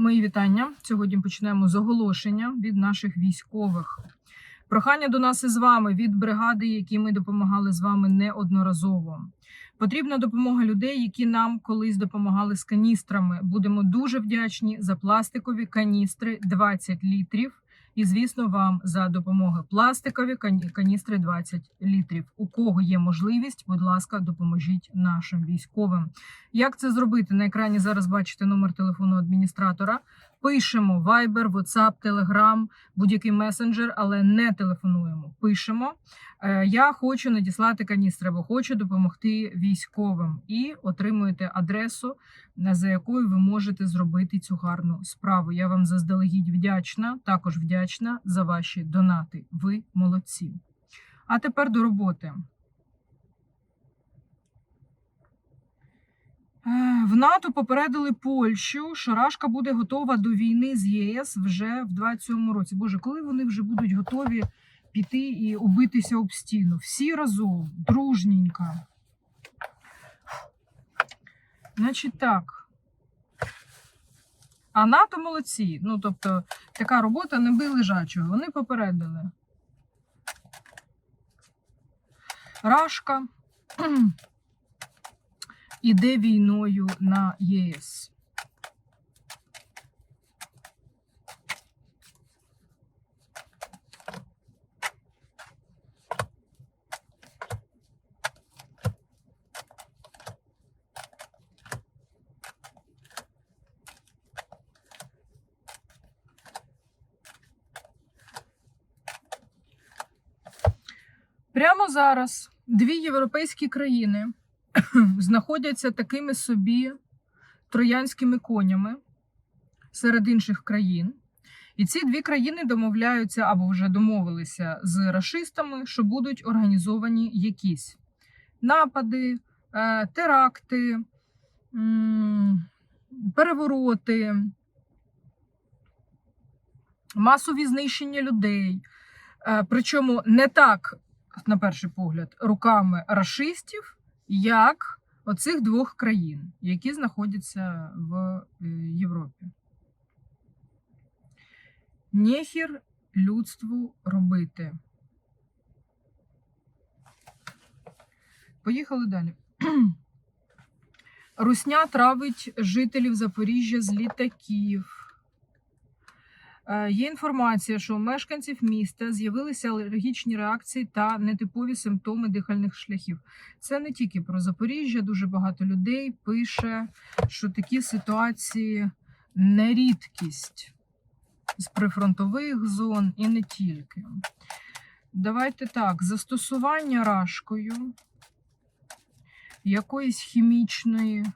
Мої вітання. Сьогодні почнемо з оголошення від наших військових. Прохання до нас із вами від бригади, які ми допомагали з вами неодноразово. Потрібна допомога людей, які нам колись допомагали з каністрами. Будемо дуже вдячні за пластикові каністри 20 літрів. І, звісно, вам за допомоги пластикові кані- каністри 20 літрів. У кого є можливість, будь ласка, допоможіть нашим військовим. Як це зробити? На екрані зараз бачите номер телефону адміністратора. Пишемо Viber, WhatsApp, Telegram, будь-який месенджер, але не телефонуємо. Пишемо. Е, Я хочу надіслати каністри, або хочу допомогти військовим. І отримуєте адресу, за якою ви можете зробити цю гарну справу. Я вам заздалегідь вдячна, також вдячна за ваші донати. Ви молодці. А тепер до роботи. В НАТО попередили Польщу, що Рашка буде готова до війни з ЄС вже в 27 році. Боже, коли вони вже будуть готові піти і убитися об стіну? Всі разом, дружненько. Значить так. А НАТО молодці. Ну, тобто, така робота не бий лежачого. Вони попередили. Рашка іде війною на ЄС. Прямо зараз дві європейські країни знаходяться такими собі троянськими конями серед інших країн. І ці дві країни домовляються або вже домовилися з рашистами, що будуть організовані якісь напади, е, теракти, перевороти, масові знищення людей. Е, Причому не так, на перший погляд, руками рашистів, як оцих двох країн, які знаходяться в е, Європі. Нехір людству робити. Поїхали далі. Русня травить жителів Запоріжжя з літаків. Е, Є інформація, що у мешканців міста з'явилися алергічні реакції та нетипові симптоми дихальних шляхів. Це не тільки про Запоріжжя, дуже багато людей пише, що такі ситуації не рідкість з прифронтових зон і не тільки. Давайте так, застосування рашкою якоїсь хімічної,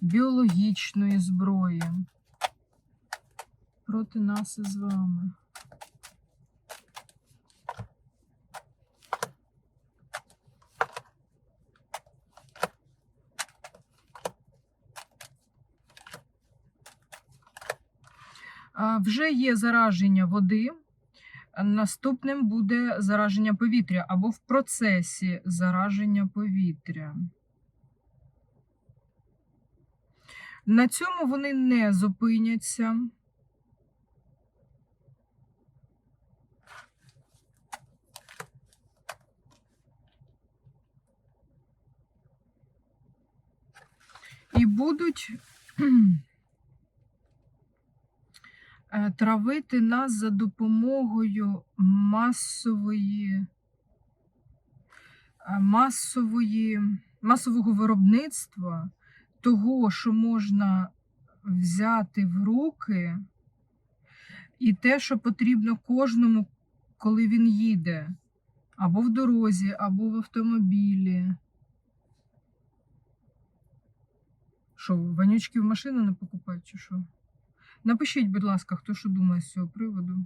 біологічної зброї проти нас із вами. Вже є зараження води. Наступним буде зараження повітря або в процесі зараження повітря. На цьому вони не зупиняться. І будуть е, травити нас за допомогою масової, е, масової, масового виробництва того, що можна взяти в руки, і те, що потрібно кожному, коли він їде, або в дорозі, або в автомобілі. Що, вонючки в машину не покупати, чи що? Напишіть, будь ласка, хто що думає з цього приводу.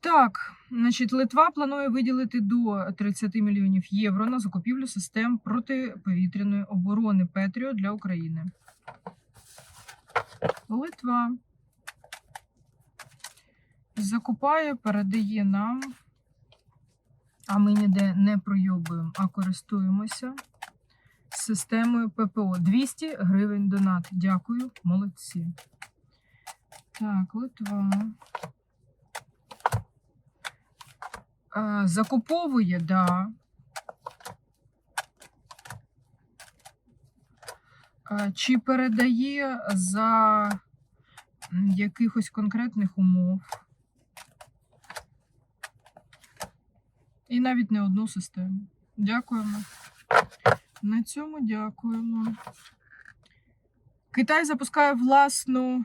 Так, значить, Литва планує виділити до 30 мільйонів євро на закупівлю систем протиповітряної оборони Петріо для України. Литва закупає, передає нам, а ми ніде не пройобуємо, а користуємося системою ППО. 200 гривень донат. Дякую, молодці. Так, Литва. Закуповує, да. Чи передає за якихось конкретних умов? І навіть не одну систему. Дякуємо. На цьому дякуємо. Китай запускає власну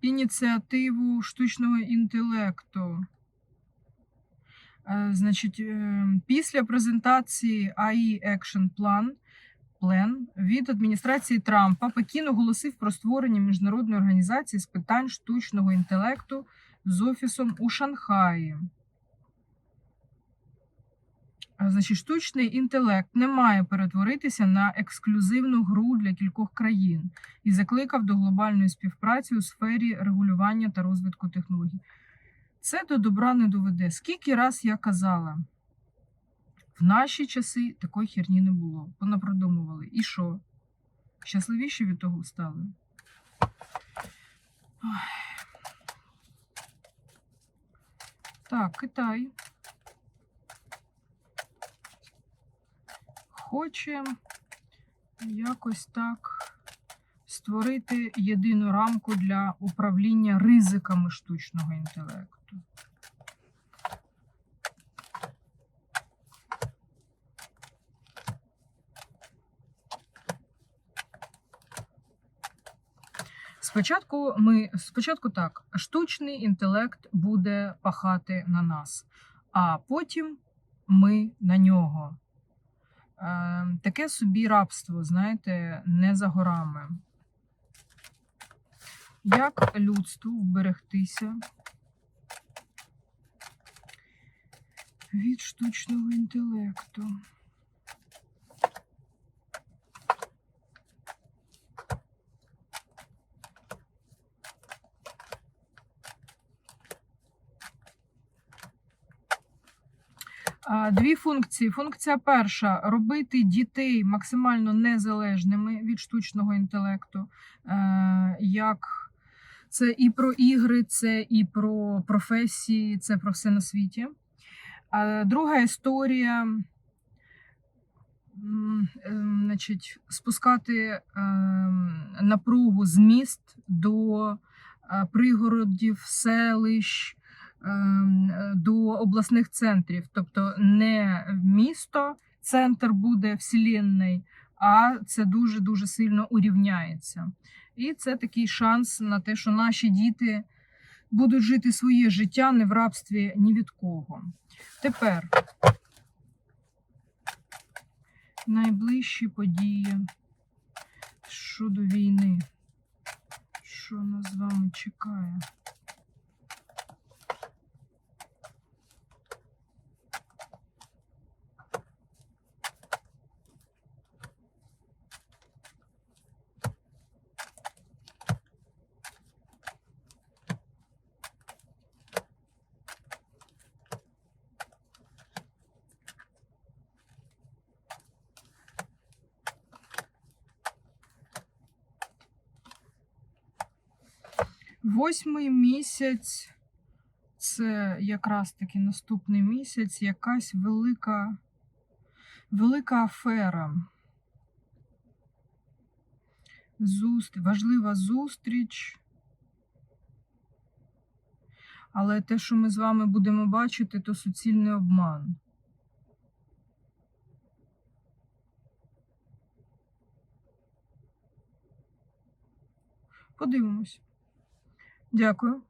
ініціативу штучного інтелекту. Е, Значить, е, після презентації AI Action Plan Plan від адміністрації Трампа Пекін оголосив про створення міжнародної організації з питань штучного інтелекту з офісом у Шанхаї. Значить, штучний інтелект не має перетворитися на ексклюзивну гру для кількох країн і закликав до глобальної співпраці у сфері регулювання та розвитку технологій. Це до добра не доведе. Скільки раз я казала, в наші часи такої херні не було. Понапродумували. І що? Щасливіші від того стали. Так, Китай. Хоче якось так створити єдину рамку для управління ризиками штучного інтелекту. Спочатку ми спочатку так, штучний інтелект буде пахати на нас, а потім ми на нього. Е, таке собі рабство, знаєте, не за горами. Як людству вберегтися від штучного інтелекту? А, Дві функції. Функція перша робити дітей максимально незалежними від штучного інтелекту. Е, Як це і про ігри, це і про професії, це про все на світі. Друга історія. ем, Значить, спускати ем, напругу з міст до е, пригородів, селищ, е, до обласних центрів. Тобто не місто, центр буде вселенний, а це дуже дуже сильно урівняється. І це такий шанс на те, що наші діти будуть жити своє життя не в рабстві ні від кого. Тепер найближчі події щодо війни. Що нас з вами чекає? Восьмий місяць це якраз таки наступний місяць, якась велика, велика афера. Зустріч, важлива зустріч. Але те, що ми з вами будемо бачити, то суцільний обман. Подивимось. Дякую.